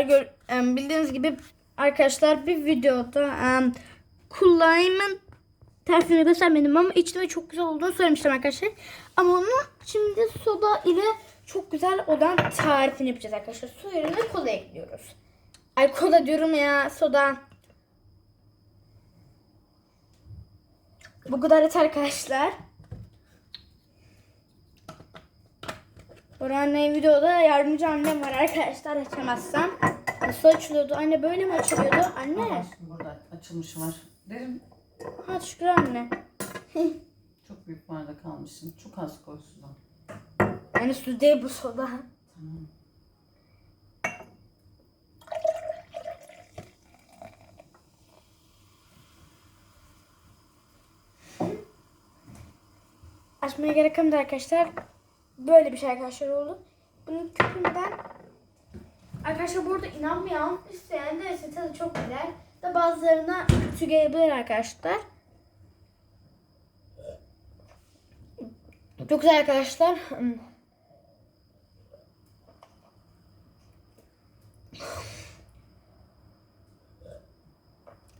Gör- bildiğiniz gibi arkadaşlar bir videoda em, kullanımın tersini göstermedim ama içinde çok güzel olduğunu söylemiştim arkadaşlar. Ama onu şimdi soda ile çok güzel olan tarifini yapacağız arkadaşlar. Su yerine kola ekliyoruz. Ay kola diyorum ya soda. Bu kadar yeter arkadaşlar. Orhan anne videoda yardımcı annem var arkadaşlar açamazsam. Nasıl açılıyordu? Anne böyle mi açılıyordu? Anne. Burada açılmış var. Derim Ha şükür anne. çok büyük bardak kalmışsın. Çok az koy sudan. Yani su değil bu soda. Tamam. Açmaya gerek kalmadı arkadaşlar. Böyle bir şey arkadaşlar oldu. Bunun köpüğünden Arkadaşlar burada inanmayan isteyen de tadı çok güzel. Da bazılarına kötü gelebilir arkadaşlar. Çok güzel arkadaşlar.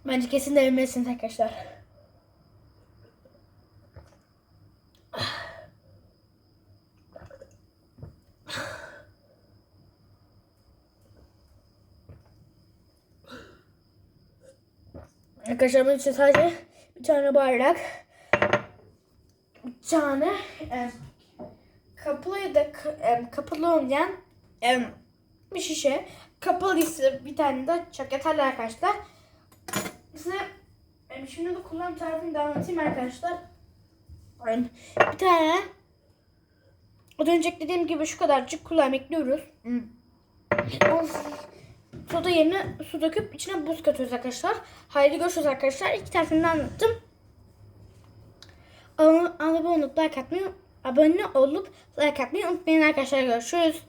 Bence kesin denemelisiniz arkadaşlar. Arkadaşlar bunun için sadece bir tane bardak, bir tane e, kapalı ya da e, kapalı olmayan e, bir şişe, kapalı ise bir tane de çok yeterli arkadaşlar. Size e, şimdi de kullanım tarifini de anlatayım arkadaşlar. Bir tane az önce dediğim gibi şu kadarcık kullanım ekliyoruz. Hmm. Soda yerine su döküp içine buz katıyoruz arkadaşlar. Haydi görüşürüz arkadaşlar. İki tarafını anlattım. Abone abone olup like atmayı, abone olup like atmayı unutmayın arkadaşlar. Görüşürüz.